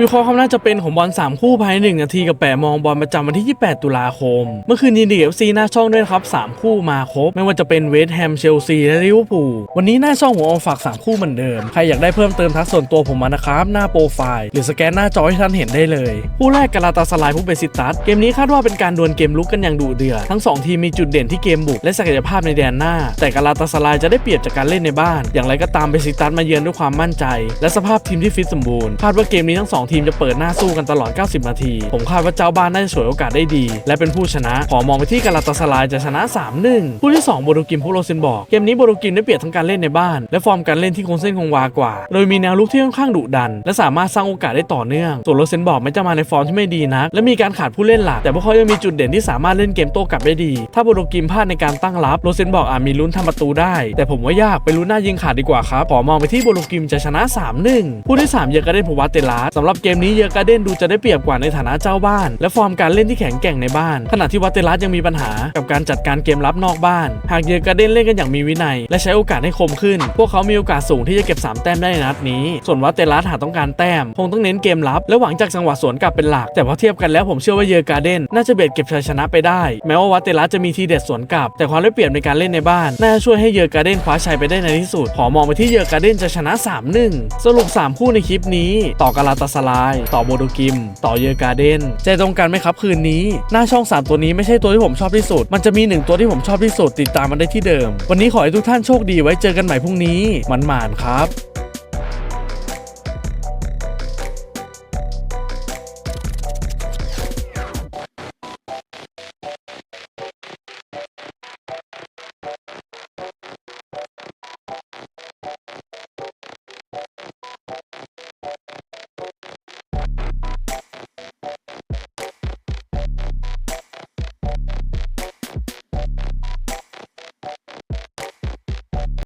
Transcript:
วิเคราะห์ความน่าจะเป็นของบอล3 คู่ภายใน1นาทีกับแปะมองบอลประจำวันที่ 28 ตุลาคม เมื่อคืนยินดีเอฟซีหน้าช่องด้วยครับ 3 คู่มาครบ ไม่ว่าจะเป็นเวสต์แฮมเชลซีและลิเวอร์พูลวันนี้หน้าช่องผมเอาฝาก 3 คู่เหมือนเดิม ใครอยากได้เพิ่มเติมทักส่วนตัวผมมานะครับ หน้าโปรไฟล์หรือสแกนหน้าจอให้ท่านเห็นได้เลย คู่แรกกาลาตาสลายผู้เบสิตัสเกมนี้คาดว่าเป็นการดวลเกมลุกกันอย่างดุเดือดทั้งสองทีมมีจุดเด่นที่เกมบุกและศักยภาพในแดนหน้า แต่กาลาตาสลายจะได้เปรียบจากการเล่นในบ้าน อย่างไรก็ตามเบสิตัสมาเยือนด้วยความมั่นใจ และสภาพทีมที่ฟิตสมบูรณ์คาดว่าเกมนี้ทั้งสองทีมจะเปิดหน้าสู้กันตลอด 90 นาที ผมคาดว่าเจ้าบ้านน่าจะฉวยโอกาสได้ดี และเป็นผู้ชนะ ขอมองไปที่กาลาตาสลายจะชนะ 3-1 คู่ที่ 2 โบโดกิมพวกโรเซนบอก เกมนี้โบโดกิมได้เปรียบทั้งการเล่นในบ้าน และฟอร์มการเล่นที่คงเส้นคงวากว่า โดยมีแนวลุกที่ค่อนข้างดุดัน และสามารถสร้างโอกาสได้ต่อเนื่อง ส่วนโรเซนบอกไม่จะมาในฟอร์มที่ไม่ดีนัก และมีการขาดผู้เล่นหลัก แต่พวกเขายังมีจุดเด่นที่สามารถเล่นเกมโต้กลับได้ดี ถ้าโบโดกิมพลาดในการตั้งรับโรเซนบอกอาจมีลุ้นทำประตูได้ แต่ผมว่ายากไปลุ้นหน้ายิงขาดดีกว่าครับขอมองไปที่โบโดกิมจะชนะ 3-1 คู่ที่3เยอร์กาเดนพวัตเตลัสสำหรับเกมนี้เยอร์กาเดนดูจะได้เปรียบกว่าในฐานะเจ้าบ้าน และฟอร์มการเล่นที่แข็งแกร่งในบ้าน ขณะที่วัตเตลัสยังมีปัญหากับการจัดการเกมรับนอกบ้าน หากเยอร์กาเดนเล่นกันอย่างมีวินัย และใช้โอกาสให้คมขึ้น พวกเขามีโอกาสสูงที่จะเก็บ 3 แต้มได้ในนัดนี้ ส่วนวัตเตลัสหากต้องการแต้ม คงต้องเน้นเกมรับ และหวังจากจังหวะสวนกลับเป็นหลัก แต่พอเทียบกันแล้วผมเชื่อว่าเยอร์กาเดนน่าจะเบียดเก็บชัยชนะไปได้ แม้ว่าวัตเตลัสจะมีทีเด็ดสวนกลับ แต่ความได้เปรียบในการเล่นในบ้าน น่าจะช่วยให้เยอร์กาเดนคว้าชัยไปได้ในที่สุดขอมองไปที่เยอกาเดนจะชนะ3-1สรุป 3 คู่ในคลิปนี้ ต่อกาลาตาสลาย ต่อโบโดกิม ต่อเยอร์กาเดนใจตรงกันไหมครับคืนนี้ หน้าช่อง 3 ตัวนี้ไม่ใช่ตัวที่ผมชอบที่สุด มันจะมีหนึ่งตัวที่ผมชอบที่สุดติดตามมันได้ที่เดิม วันนี้ขอให้ทุกท่านโชคดีไว้เจอกันใหม่พรุ่งนี้มันหมานๆครับ